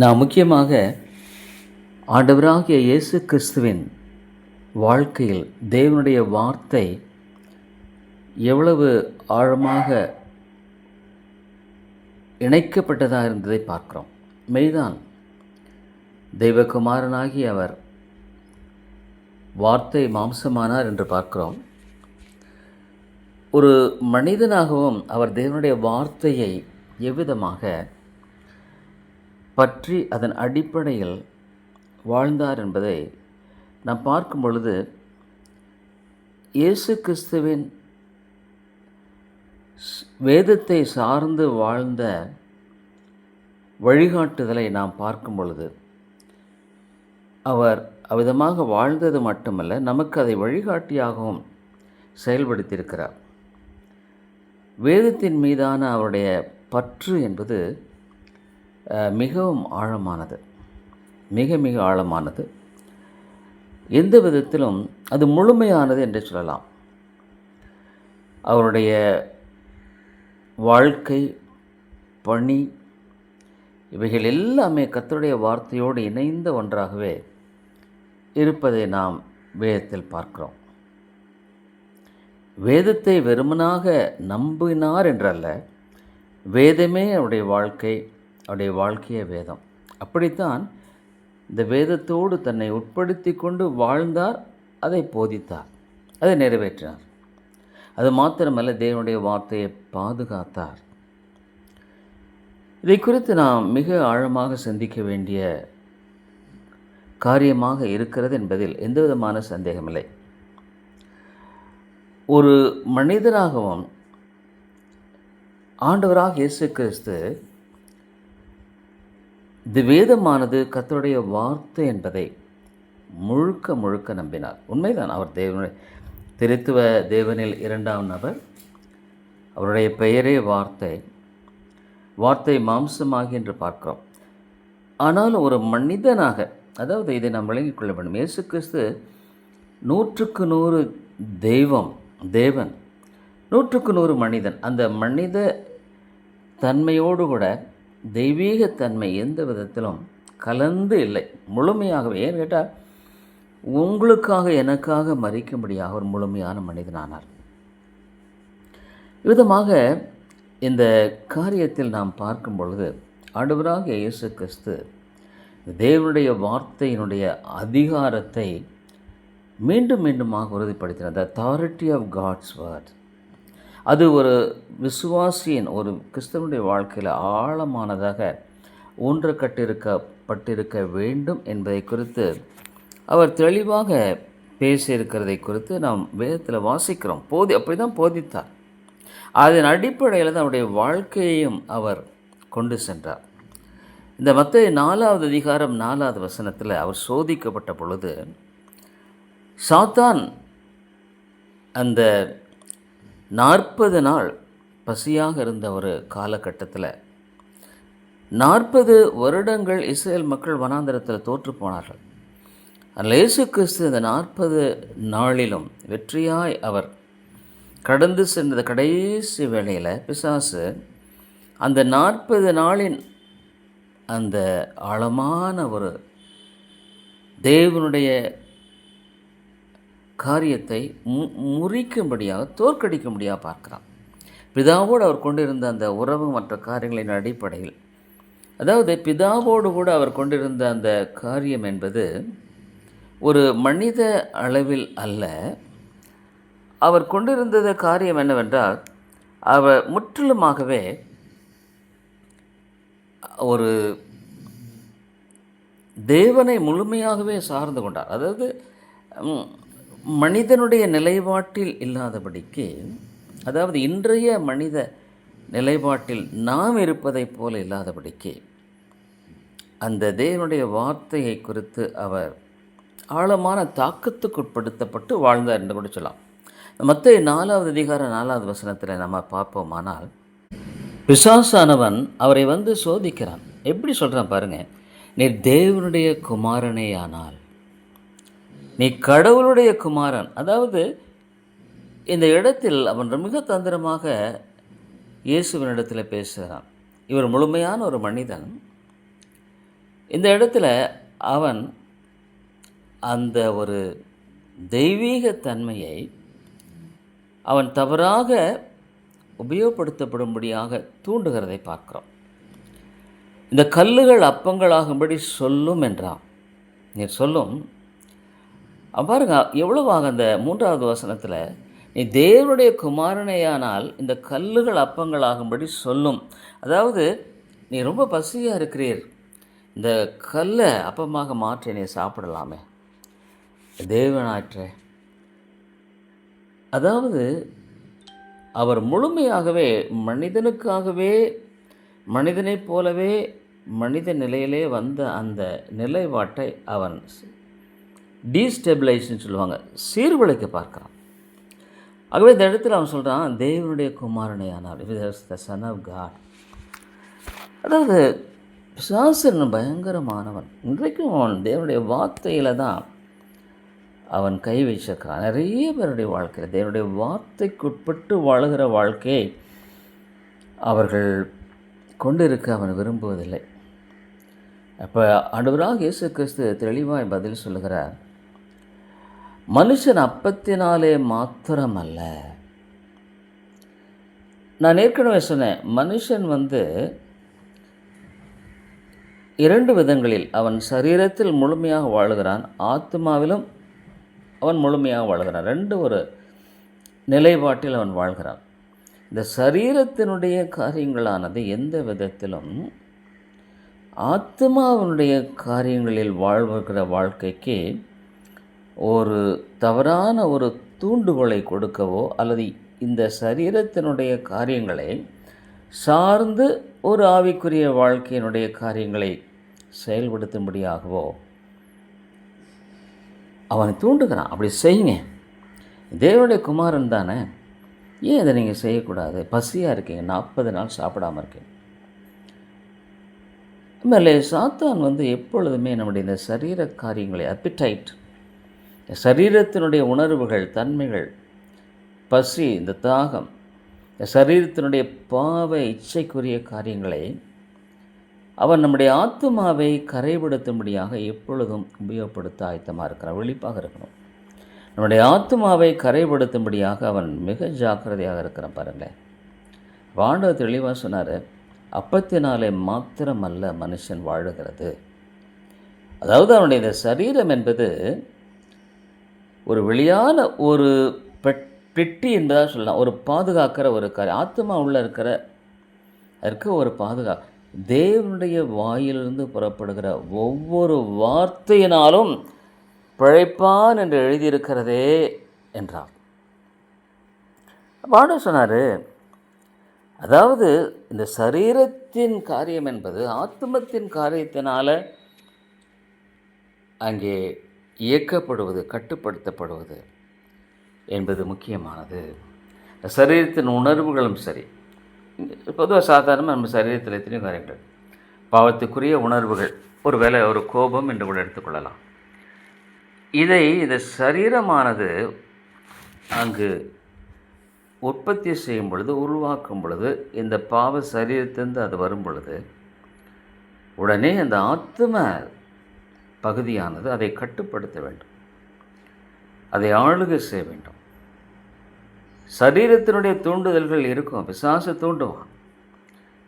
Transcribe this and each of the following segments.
நான் முக்கியமாக ஆண்டவராகிய இயேசு கிறிஸ்துவின் வாழ்க்கையில் தேவனுடைய வார்த்தை எவ்வளவு ஆழமாக இணைக்கப்பட்டதாக இருந்ததை பார்க்கிறோம். மெய்தான் தெய்வகுமாரனாகி அவர் வார்த்தை மாம்சமானார் என்று பார்க்கிறோம். ஒரு மனிதனாகவும் அவர் தேவனுடைய வார்த்தையை எவ்விதமாக பற்றி அதன் அடிப்படையில் வாழ்ந்தார் என்பதை நாம் பார்க்கும் பொழுது இயேசு கிறிஸ்துவின் வேதத்தை சார்ந்து வாழ்ந்த வழிகாட்டுதலை நாம் பார்க்கும் பொழுது அவர் அவ்விதமாக வாழ்ந்தது மட்டுமல்ல நமக்கு அதை வழிகாட்டியாகவும் செயல்படுத்தியிருக்கிறார். வேதத்தின் மீதான அவருடைய பற்று என்பது மிகவும் ஆழமானது. மிக மிக ஆழமானது. எந்த விதத்திலும் அது முழுமையானது என்று சொல்லலாம். அவருடைய வாழ்க்கை பணி இவைகள் எல்லாமே கத்தருடைய வார்த்தையோடு இணைந்த ஒன்றாகவே இருப்பதை நாம் வேதத்தில் பார்க்கிறோம். வேதத்தை வெறுமனாக நம்பினார் என்றல்ல வேதமே அவருடைய வாழ்க்கை அவருடைய வாழ்க்கைய வேதம். அப்படித்தான் இந்த வேதத்தோடு தன்னை உட்படுத்தி கொண்டு வாழ்ந்தார் அதை போதித்தார் அதை நிறைவேற்றினார். அது மாத்திரமல்ல தேவனுடைய வார்த்தையை பாதுகாத்தார். இதை குறித்து நாம் மிக ஆழமாக சிந்திக்க வேண்டிய காரியமாக இருக்கிறது என்பதில் எந்த விதமான சந்தேகமில்லை. ஒரு மனிதராகவும் ஆண்டவராக இயேசு கிறிஸ்து தி வேதமானது கத்தருடைய வார்த்தை என்பதை முழுக்க முழுக்க நம்பினார். உண்மைதான் அவர் தேவனுடைய திருத்துவ தேவனில் இரண்டாம் நபர். அவருடைய பெயரே வார்த்தை. வார்த்தை மாம்சமாகி என்று பார்க்கிறோம். ஆனால் ஒரு மனிதனாக அதாவது இதை நாம் விளங்கிக் கொள்ள வேண்டும். இயேசு கிறிஸ்து நூற்றுக்கு நூறு தெய்வம் தேவன். நூற்றுக்கு நூறு மனிதன். அந்த மனித தன்மையோடு கூட தெய்வீகத்தன்மை எந்த விதத்திலும் கலந்து இல்லை. முழுமையாகவே ஏன்னு கேட்டால் உங்களுக்காக எனக்காக மறிக்கும்படியாக ஒரு முழுமையான மனிதனானார். விதமாக இந்த காரியத்தில் நாம் பார்க்கும் பொழுது ஆண்டவராக இயேசு கிறிஸ்து தேவனுடைய வார்த்தையினுடைய அதிகாரத்தை மீண்டும் மீண்டுமாக உறுதிப்படுத்தினார். The authority of God's word அது ஒரு விசுவாசியின் ஒரு கிறிஸ்தவனுடைய வாழ்க்கையில் ஆழமானதாக ஊன்ற கட்டிருக்கப்பட்டிருக்க வேண்டும் என்பதை குறித்து அவர் தெளிவாக பேசியிருக்கிறதை குறித்து நாம் வேதத்தில் வாசிக்கிறோம். போதி அப்படி தான் போதித்தார். அதன் அடிப்படையில் தான் அவருடைய வாழ்க்கையையும் அவர் கொண்டு சென்றார். இந்த மற்ற நாலாவது அதிகாரம் நாலாவது வசனத்தில் அவர் சோதிக்கப்பட்ட பொழுது சாத்தான் அந்த நாற்பது நாள் பசியாக இருந்த ஒரு காலகட்டத்தில் நாற்பது வருடங்கள் இஸ்ரேல் மக்கள் வனாந்தரத்தில் தோற்று போனார்கள். லேசு கிறிஸ்து இந்த நாற்பது நாளிலும் வெற்றியாய் அவர் கடந்து சென்ற கடைசி வேளையில் பிசாசு அந்த நாற்பது நாளின் அந்த ஆழமான ஒரு தேவனுடைய காரியத்தை மு முறிக்கும்படியாக தோற்கடிக்கும்படியாக பார்க்கிறான். பிதாவோடு அவர் கொண்டிருந்த அந்த உறவு மற்ற காரியங்களின் அடிப்படையில் அதாவது பிதாவோடு கூட அவர் கொண்டிருந்த அந்த காரியம் என்பது ஒரு மனித அளவில் அல்ல. அவர் கொண்டிருந்தது காரியம் என்னவென்றால் அவர் முற்றிலுமாகவே ஒரு தேவனை முழுமையாகவே சார்ந்து கொண்டார். அதாவது மனிதனுடைய நிலைப்பாட்டில் இல்லாதபடிக்கு அதாவது இன்றைய மனித நிலைப்பாட்டில் நாம் இருப்பதைப் போல இல்லாதபடிக்கு அந்த தேவனுடைய வார்த்தையை குறித்து அவர் ஆழமான தாக்கத்துக்குட்படுத்தப்பட்டு வாழ்ந்தார் என்று கூட சொல்லலாம். மற்ற நாலாவது அதிகார நாலாவது வசனத்தில் நம்ம பார்ப்போமானால் பிசாசானவன் அவரை வந்து சோதிக்கிறான். எப்படி சொல்கிறான் பாருங்கள் நீ தேவனுடைய குமாரனேயானால். நீ கடவுளுடைய குமாரன். அதாவது இந்த இடத்தில் அவன் மிக தந்திரமாக இயேசுவினிடத்தில் பேசுகிறான். இவர் முழுமையான ஒரு மனிதன். இந்த இடத்துல அவன் அந்த ஒரு தெய்வீக தன்மையை அவன் தவறாக உபயோகப்படுத்தப்படும்படியாக தூண்டுகிறதை பார்க்கிறோம். இந்த கல்லுகள் அப்பங்களாகும்படி சொல்லும் என்றான். நீர் சொல்லும் பாருங்க எவ்வளவாக அந்த மூன்றாவது வசனத்தில் நீ தேவனுடைய குமாரனையானால் இந்த கல்லுகள் அப்பங்களாகும்படி சொல்லும். அதாவது நீ ரொம்ப பசியாக இருக்கிறீர். இந்த கல்லை அப்பமாக மாற்றி நீ சாப்பிடலாமே. தேவனாற்றே. அதாவது அவர் முழுமையாகவே மனிதனுக்காகவே மனிதனைப் போலவே மனித நிலையிலே வந்த அந்த நிலைப்பாட்டை அவன் டீஸ்டெபிளைஸ்ன்னு சொல்லுவாங்க. சீர்குலைக்க பார்க்குறான் ஆகவே இந்த இடத்துல அவன் சொல்கிறான் தேவனுடைய குமாரனை ஆனால் த சன் ஆஃப் காட் அதாவது பிசாசன் பயங்கரமானவன். இன்றைக்கும் அவன் தேவனுடைய வார்த்தையில் தான் அவன் கை வச்சிருக்கிறான். நிறைய பேருடைய வாழ்க்கையில் தேவனுடைய வார்த்தைக்குட்பட்டு வாழுகிற வாழ்க்கையை அவர்கள் கொண்டிருக்க அவன் விரும்புவதில்லை. அப்போ ஆண்டவராக இயேசு கிறிஸ்து தெளிவாய் பதில் சொல்லுகிறார். மனுஷன் அப்பத்தினாலே மாத்திரமல்ல. நான் ஏற்கனவே சொன்னேன் மனுஷன் வந்து இரண்டு விதங்களில் அவன் சரீரத்தில் முழுமையாக வாழுகிறான் ஆத்மாவிலும் அவன் முழுமையாக வாழ்கிறான். ரெண்டு ஒரு நிலைப்பாட்டில் அவன் வாழ்கிறான். இந்த சரீரத்தினுடைய காரியங்களானது எந்த விதத்திலும் ஆத்மாவினுடைய காரியங்களில் வாழ்வுகிற வாழ்க்கைக்கு ஒரு தவறான ஒரு தூண்டுகோலை கொடுக்கவோ அல்லது இந்த சரீரத்தினுடைய காரியங்களை சார்ந்து ஒரு ஆவிக்குரிய வாழ்க்கையினுடைய காரியங்களை செயல்படுத்தும்படியாகவோ அவனை தூண்டுகிறான். அப்படி செய்யுங்க. தேவனுடைய குமாரன் தானே. ஏன் இதை நீங்கள் செய்யக்கூடாது? பசியாக இருக்கீங்க. நாற்பது நாள் சாப்பிடாமல் இருக்கீங்க. மேலே சாத்தான் வந்து எப்பொழுதுமே நம்முடைய இந்த சரீர காரியங்களை அப்பிடைட் சரீரத்தினுடைய உணர்வுகள் தன்மைகள் பசி இந்த தாகம் சரீரத்தினுடைய பாவ இச்சைக்குரிய காரியங்களை அவன் நம்முடைய ஆத்மாவை கரைப்படுத்தும்படியாக எப்பொழுதும் உபயோகப்படுத்த ஆயத்தமாக இருக்கிறான் விழிப்பாக இருக்கணும். நம்முடைய ஆத்மாவை கரைப்படுத்தும்படியாக அவன் மிக ஜாக்கிரதையாக இருக்கிறான் பாருங்களேன். வாண்டவர் தெளிவாக சொன்னார் அப்பத்தினாலே மாத்திரமல்ல மனுஷன் வாழுகிறது. அதாவது அவனுடைய இந்த சரீரம் என்பது ஒரு வெளியான ஒரு பெட் பெட்டி என்பதாக சொல்லலாம். ஒரு பாதுகாக்கிற ஒரு காரியம் ஆத்மா உள்ளே இருக்கிற இருக்க ஒரு பாதுகா தேவனுடைய வாயிலிருந்து புறப்படுகிற ஒவ்வொரு வார்த்தையினாலும் பிழைப்பான் என்று எழுதியிருக்கிறதே என்றார். பாட சொன்னார் அதாவது இந்த சரீரத்தின் காரியம் என்பது ஆத்மத்தின் காரியத்தினால் அங்கே இயக்கப்படுவது கட்டுப்படுத்தப்படுவது என்பது முக்கியமானது. சரீரத்தின் உணர்வுகளும் சரி. பொதுவாக சாதாரணமாக நம்ம சரீரத்தில் எத்தனையோ காரியங்கள். பாவத்துக்குரிய உணர்வுகள் ஒரு வேலை ஒரு கோபம் என்று கூட எடுத்துக்கொள்ளலாம். இதை இந்த சரீரமானது அங்கு உற்பத்தி செய்யும் பொழுது உருவாக்கும் பொழுது இந்த பாவ சரீரத்திலிருந்து அது வரும் பொழுது உடனே அந்த ஆத்ம பகுதியானது அதை கட்டுப்படுத்த வேண்டும். அதை ஆளுகை செய்ய வேண்டும். சரீரத்தினுடைய தூண்டுதல்கள் இருக்கும். பிசாசு தூண்டுவான்.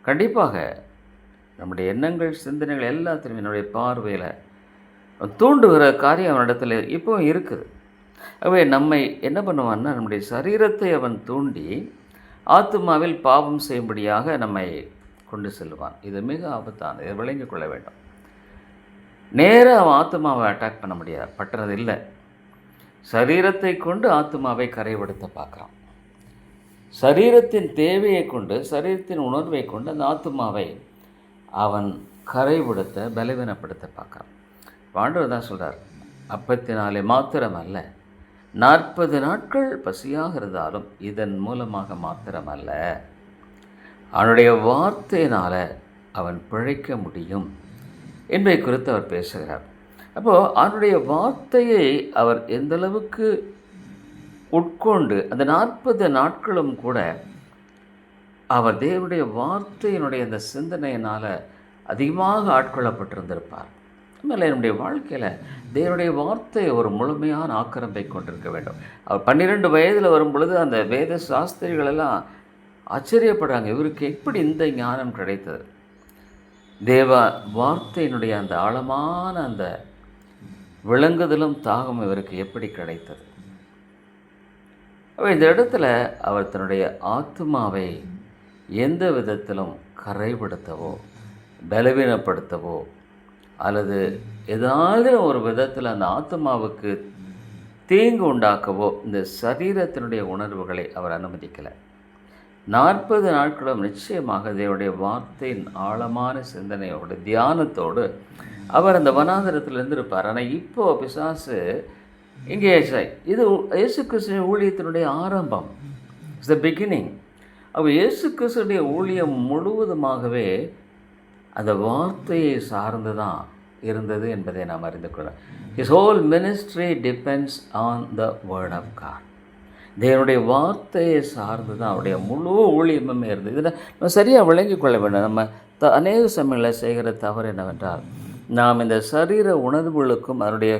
கண்டிப்பாக நம்முடைய எண்ணங்கள் சிந்தனைகள் எல்லாத்திலும் என்னுடைய பார்வையில் தூண்டுகிற காரியம் அவனிடத்தில் இப்போவும் இருக்குது. ஆகவே நம்மை என்ன பண்ணுவான்னா நம்முடைய சரீரத்தை அவன் தூண்டி ஆத்மாவில் பாவம் செய்யும்படியாக நம்மை கொண்டு செல்வான் இது மிக ஆபத்தானது. இதை விளங்கிக் கொள்ள வேண்டும். நேராக அவன் ஆத்மாவை அட்டாக் பண்ண முடியாது. பட்டுறது இல்லை. சரீரத்தை கொண்டு ஆத்மாவை கரைப்படுத்த பார்க்குறான். சரீரத்தின் தேவையை கொண்டு சரீரத்தின் உணர்வை கொண்டு அந்த ஆத்மாவை அவன் கரைப்படுத்த பலவீனப்படுத்த பார்க்குறான். பாண்டவர் தான் சொல்கிறார் அப்பத்தினாலே மாத்திரமல்ல. நாற்பது நாட்கள் பசியாக இருந்தாலும் இதன் மூலமாக மாத்திரமல்ல. அவனுடைய வார்த்தையினால் அவன் பிழைக்க முடியும். என்பதை குறித்து அவர் பேசுகிறார். அப்போது அவருடைய வார்த்தையை அவர் எந்தளவுக்கு உட்கொண்டு அந்த நாற்பது நாட்களும் கூட அவர் தேவனுடைய வார்த்தையினுடைய அந்த சிந்தனையினால் அதிகமாக ஆட்கொள்ளப்பட்டிருந்திருப்பார். மேலே என்னுடைய வாழ்க்கையில் தேவனுடைய வார்த்தை ஒரு முழுமையான ஆக்கிரம்பை கொண்டிருக்க வேண்டும். அவர் பன்னிரெண்டு வயதில் வரும் பொழுது அந்த வேத சாஸ்திரிகள் எல்லாம் ஆச்சரியப்படுறாங்க இவருக்கு எப்படி இந்த ஞானம் கிடைத்தது? தேவ வார்த்தையினுடைய அந்த ஆழமான அந்த விளங்குதலும் தாகம் இவருக்கு எப்படி கிடைத்தது? அப்ப இந்த இடத்துல அவர் தன்னுடைய ஆத்மாவை எந்த விதத்திலும் கரைப்படுத்தவோ பலவீனப்படுத்தவோ அல்லது ஏதாவது ஒரு விதத்தில் அந்த ஆத்மாவுக்கு தீங்கு உண்டாக்கவோ இந்த சரீரத்தினுடைய உணர்வுகளை அவர் அனுமதிக்கலை. நாற்பது நாட்களும் நிச்சயமாக தேவனுடைய வார்த்தையின் ஆழமான சிந்தனையோடு தியானத்தோடு அவர் அந்த வனாந்திரத்தில் இருந்திருப்பார். ஆனால் இப்போ பிசாசு இங்கே இது இயேசு கிறிஸ்துவின் ஊழியத்தினுடைய ஆரம்பம். இட்ஸ் த பிகினிங் அவர் இயேசு கிறிஸ்துடைய ஊழியம் முழுவதுமாகவே அந்த வார்த்தையை சார்ந்து தான் இருந்தது என்பதை நாம் அறிந்து கொள்ளலாம் his whole ministry depends on the word of God தேவனுடைய வார்த்தையை சார்ந்து தான் அவருடைய முழு ஊழியமுமே இருந்தது. இதில் நம்ம சரியாக விளங்கி கொள்ள வேண்டும். நம்ம த அநேக சமயங்களில் செய்கிற தவறு என்னவென்றால் நாம் இந்த சரீர உணர்வுகளுக்கும் அதனுடைய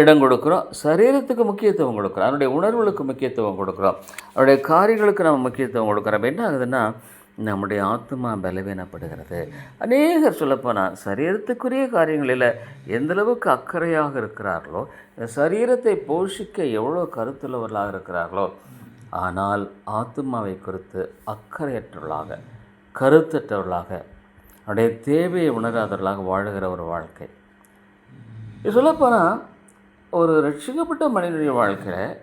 இடம் கொடுக்குறோம். சரீரத்துக்கு முக்கியத்துவம் கொடுக்குறோம். அதனுடைய உணர்வுகளுக்கு முக்கியத்துவம் கொடுக்குறோம். அவருடைய காரியங்களுக்கு நம்ம முக்கியத்துவம் கொடுக்குறோம். என்ன ஆகுதுன்னா நம்முடைய ஆத்மா பலவீனப்படுகிறது. அநேகர் சொல்லப்போனால் சரீரத்துக்குரிய காரியங்களில் எந்தளவுக்கு அக்கறையாக இருக்கிறார்களோ இந்த சரீரத்தை போஷிக்க எவ்வளோ கருத்துள்ளவர்களாக இருக்கிறார்களோ ஆனால் ஆத்மாவை குறித்து அக்கறையற்றவர்களாக கருத்தற்றவர்களாக அவருடைய தேவையை உணராதவர்களாக வாழுகிற ஒரு வாழ்க்கை. சொல்லப்போனால் ஒரு ரட்சிக்கப்பட்ட மனிதனுடைய வாழ்க்கையில்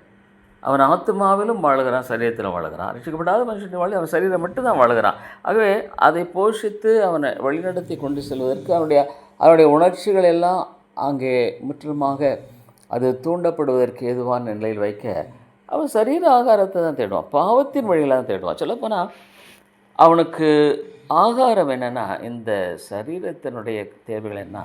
அவன் ஆத்மாவிலும் வாழுகிறான் சரீரத்திலும் வாழுகிறான். ரசிக்கப்படாத மனுஷன் வாழ்க்கை அவன் சரீரம் மட்டும்தான் வாழுகிறான். ஆகவே அதை போஷித்து அவனை வழிநடத்தி கொண்டு செல்வதற்கு அவனுடைய அவனுடைய உணர்ச்சிகள் எல்லாம் அங்கே முற்றிலுமாக அது தூண்டப்படுவதற்கு ஏதுவான நிலையில் வைக்க அவன் சரீர ஆகாரத்தை தான் தேடுவான் பாவத்தின் வழிகளை தான் தேடுவான். சொல்லப்போனால் அவனுக்கு ஆகாரம் என்னென்னா இந்த சரீரத்தினுடைய தேவைகள் என்ன?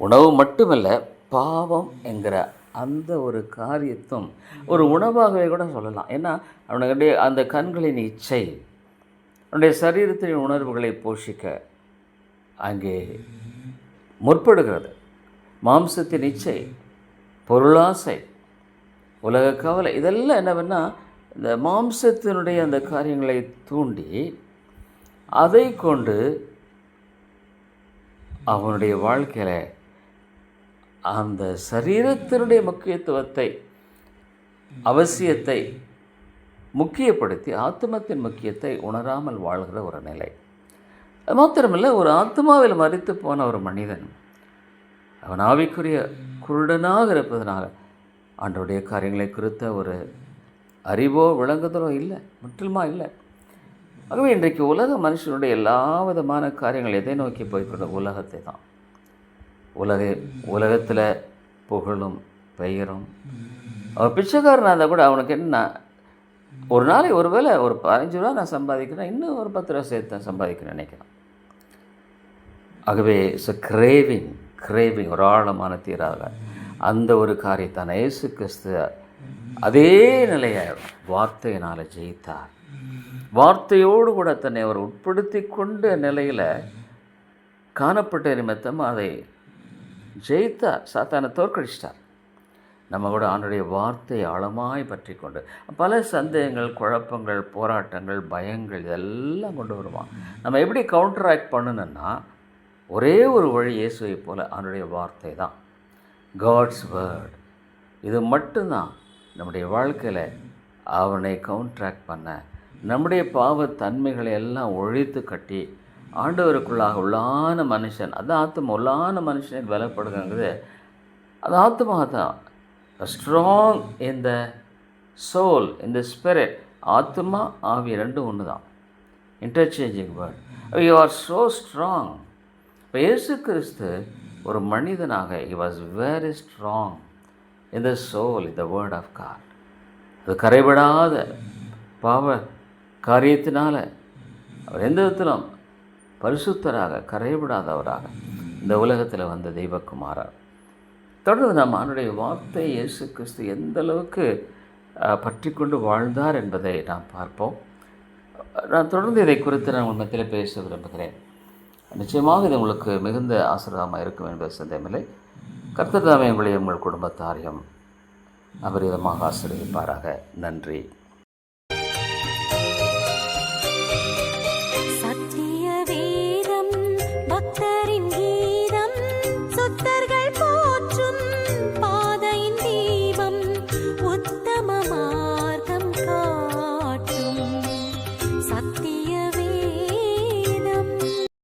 உணவு மட்டுமல்ல பாவம் என்கிற அந்த ஒரு காரியத்தும் ஒரு உணவாகவே கூட சொல்லலாம். ஏன்னா அவனுடைய அந்த கண்களின் இச்சை அவனுடைய சரீரத்தின் உணர்வுகளை போஷிக்க அங்கே முற்படுகிறது. மாம்சத்தின் இச்சை பொருளாசை உலக கவலை இதெல்லாம் என்னவென்னா இந்த மாம்சத்தினுடைய அந்த காரியங்களை தூண்டி அதை கொண்டு அவனுடைய வாழ்க்கையில் அந்த சரீரத்தினுடைய முக்கியத்துவத்தை அவசியத்தை முக்கியப்படுத்தி ஆத்மத்தின் முக்கியத்தை உணராமல் வாழ்கிற ஒரு நிலை. அது ஒரு ஆத்மாவில் மறித்து போன ஒரு மனிதன் அவன் ஆவிக்குரிய குருடனாக இருப்பதனால ஆண்டவருடைய காரியங்களை குறித்த ஒரு அறிவோ விளங்குதலோ இல்லை முற்றிலுமா இல்லை. ஆகவே இன்றைக்கு உலக மனுஷனுடைய எல்லா விதமான காரியங்கள் எதை நோக்கி போய்க்கொண்ட உலகத்தை தான் உலக உலகத்தில் புகழும் பெயரும். அவன் பிச்சைக்காரனாக இருந்தால் கூட அவனுக்கு என்ன ஒரு நாளைக்கு ஒரு வேளை ஒரு பதினஞ்சு ரூபா நான் சம்பாதிக்கிறேன் இன்னும் ஒரு பத்து ரூபா சேர்த்து சம்பாதிக்கணும்னு நினைக்கிறான். ஆகவே இட்ஸ் அ கிரேவிங் கிரேவிங் ஒரு ஆழமான தீராக அந்த ஒரு காரியத்தான இயேசு கிறிஸ்து அதே நிலையை வார்த்தையினால் ஜெயித்தார். வார்த்தையோடு கூட தன்னை அவர் உட்படுத்தி கொண்ட நிலையில் காணப்பட்ட நிமித்தம் அதை ஜெயித்தார் சாத்தானை தோற்கடிச்சிட்டார். நம்ம கூட ஆண்டுடைய வார்த்தையை ஆழமாய் பற்றி கொண்டு பல சந்தேகங்கள் குழப்பங்கள் போராட்டங்கள் பயங்கள் இதெல்லாம் கொண்டு வருவான். நம்ம எப்படி கவுண்டர் ஆக்ட் பண்ணணும்னா ஒரே ஒரு வழி இயேசுவை போல் அவனுடைய வார்த்தை தான். காட்ஸ் வேர்ட் இது மட்டும்தான் நம்முடைய வாழ்க்கையில் அவனை கவுண்ட்ராக்ட் பண்ண நம்முடைய பாவ தன்மைகளை எல்லாம் ஒழித்து கட்டி ஆண்டவருக்குள்ளாக உள்ளான மனுஷன் அது ஆத்மா உள்ளான மனுஷன் பலப்படுகிறது அது ஆத்மா தான். Strong in the soul in spirit ஆத்மா ஆவி ரெண்டும் ஒன்று தான் interchanging word you are so strong இப்போ இயேசு கிறிஸ்து ஒரு மனிதனாக he was very strong in the soul in the word of God அது கரைபடாத பாவ காரியத்தினால அவர் எந்த விதத்திலும் பரிசுத்தராக கரைபடாதவராக இந்த உலகத்தில் வந்த தெய்வக்குமாரர். தொடர்ந்து நாம் அவனுடைய வார்த்தை இயேசு கிறிஸ்து எந்த அளவுக்கு பற்றி கொண்டு வாழ்ந்தார் என்பதை நாம் பார்ப்போம். நான் தொடர்ந்து இதை குறித்து நான் உங்கள் மத்தியில் பேச விரும்புகிறேன். நிச்சயமாக இது உங்களுக்கு மிகுந்த ஆசிரியமாக இருக்கும் என்பது சந்தேகமில்லை. கர்த்தர் தாமே உங்களையும் உங்கள் குடும்பத்தாரையும் அபரிதமாக ஆசீர்வதிப்பாராக. நன்றி.